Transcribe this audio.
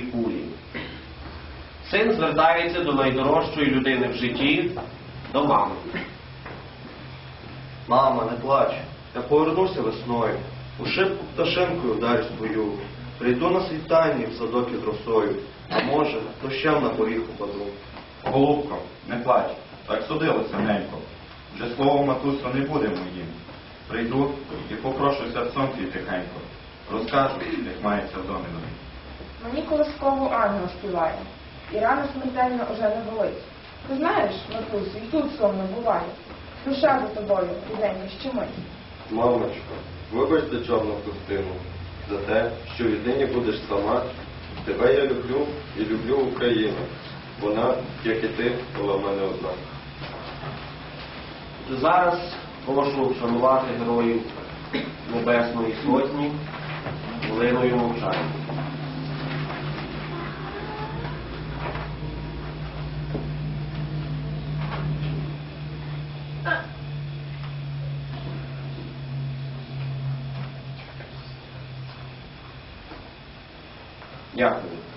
кулі. Син звертається до найдорожчої людини в житті, до мами. Мама, не плач. Я повернуся весною. У шибку пташинкою вдарю свою. Прийду на світанні в садок із росою. А може, дощем на поріг упаду. Голубко, не плач, так судилося ненько. Вже слово матусю не буде моїм. Прийду і попрошуся в сон твій тихенько. Розкажу, як мається в домі. Мені колискову ангел співає, і рана смертельно уже не болить. Ти знаєш, матусю, і тут сумно буває. Душа за тобою, ріденька, щемить. Мамочко, вибачте чорну пустину за те, що віднині будеш сама. Тебе я люблю і люблю Україну. Вона, як і ти, була в мене одна. Зараз прошу вшанувати героїв Небесної Сотні хвилиною мовчання. 嗯。呀。